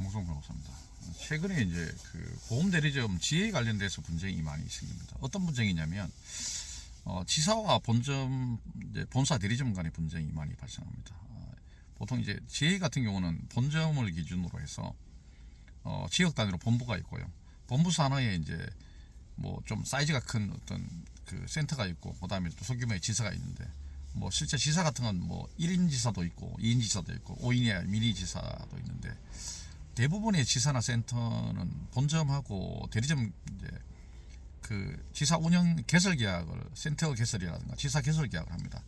김홍성 변호사입니다. 최근에 이제 그 보험 대리점 지혜 관련돼서 분쟁이 많이 생깁니다. 어떤 분쟁이냐면 어, 지사와 본점 이제 본사 대리점 간의 분쟁이 많이 발생합니다. 어, 보통 이제 지혜 같은 경우는 본점을 기준으로 해서 어, 지역 단위로 본부가 있고요. 본부 산하에 이제 뭐 좀 사이즈가 큰 어떤 그 센터가 있고 그다음에 또 소규모의 지사가 있는데 뭐 실제 지사 같은 건 뭐 1인 지사도 있고 2인 지사도 있고 5인의 미니 지사도 있는데 대부분의 지사나 센터는 본점하고 대리점 이제 그 지사 운영 개설 계약을 센터 개설이라든가 지사 개설 계약을 합니다.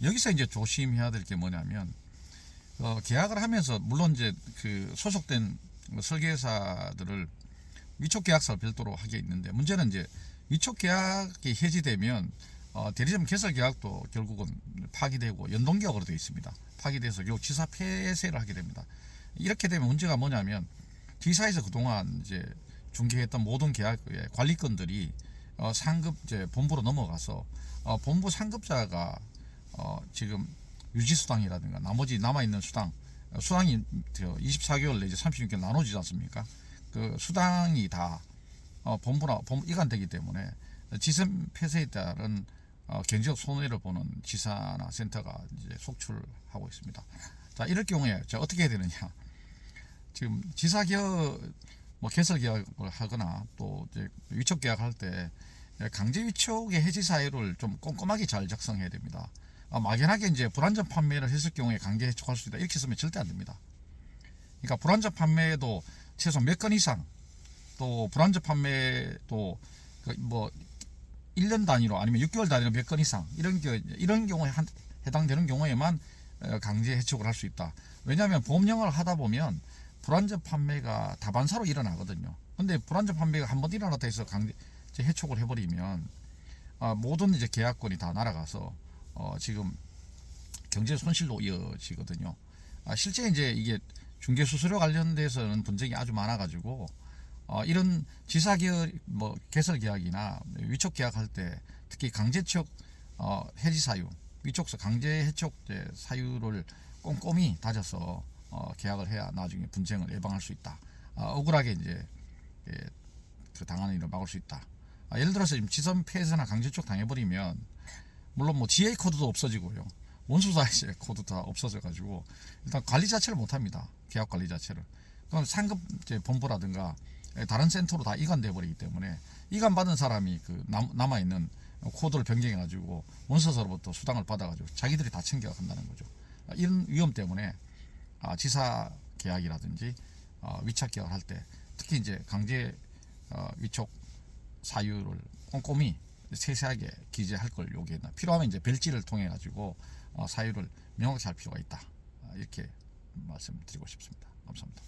여기서 이제 조심해야 될 게 뭐냐면 어, 계약을 하면서 물론 이제 그 소속된 설계사들을 위촉 계약서를 별도로 하게 있는데 문제는 이제 위촉 계약이 해지되면 어, 대리점 개설 계약도 결국은 파기되고 연동 계약으로 되어 있습니다. 파기돼서 결국 지사 폐쇄를 하게 됩니다. 이렇게 되면 문제가 뭐냐면 지사에서 그동안 이제 중개했던 모든 계약의 관리권들이 어, 상급 이제 본부로 넘어가서 어, 본부 상급자가 어, 지금 유지 수당이라든가 나머지 남아 있는 수당 어, 수당이 저 24개월 내지 36개월 나눠지지 않습니까? 그 수당이 다 어, 본부나 본부 이관되기 때문에 지선 폐쇄에 따른 어, 경제적 손해를 보는 지사나 센터가 이제 속출하고 있습니다. 자 이럴 경우에 자 어떻게 해야 되느냐? 지금 지사 계약 뭐 개설 계약을 하거나 또 이제 위촉 계약할 때 강제 위촉의 해지 사유를 좀 꼼꼼하게 잘 작성해야 됩니다. 아, 막연하게 이제 불안전 판매를 했을 경우에 강제 해촉할 수 있다 이렇게 쓰면 절대 안 됩니다. 그러니까 불안전 판매도 최소 몇 건 이상 또 불안전 판매도 그뭐 1년 단위로 아니면 6개월 단위로 몇 건 이상 이런 게 이런 경우에 한, 해당되는 경우에만 어, 강제 해촉을 할 수 있다. 왜냐하면 보험 영업을 하다 보면 불안전 판매가 다반사로 일어나거든요. 근데 불안전 판매가 한 번 일어났다 해서 강제 해촉을 해버리면 아, 모든 이제 계약권이 다 날아가서 어, 지금 경제 손실로 이어지거든요. 아, 실제 이제 이게 중개 수수료 관련돼서는 분쟁이 아주 많아가지고 어, 이런 지사 계열 뭐 개설 계약이나 위촉 계약할 때 특히 강제척 어, 해지 사유 위촉서 강제 해촉 사유를 꼼꼼히 다져서 어, 계약을 해야 나중에 분쟁을 예방할 수 있다. 어, 억울하게 이제 예, 그 당하는 일을 막을 수 있다. 아, 예를 들어서 지금 지선 폐쇄나 강제촉 당해버리면 물론 뭐 GA 코드도 없어지고요. 원수사 이제 코드 다 없어져 가지고 일단 관리 자체를 못 합니다. 계약 관리 자체를. 그럼 상급 이제 본부라든가 다른 센터로 다 이관돼 버리기 때문에 이관 받은 사람이 그 남아 있는 코드를 변경해 가지고 원서서로부터 수당을 받아 가지고 자기들이 다 챙겨 간다는 거죠. 아, 이런 위험 때문에 아, 지사 계약이라든지 어, 위탁 계약을 할 때 특히 이제 강제 어, 위촉 사유를 꼼꼼히 세세하게 기재할 걸 요구했나 필요하면 이제 별지를 통해 가지고 어, 사유를 명확히 할 필요가 있다 아, 이렇게 말씀드리고 싶습니다. 감사합니다.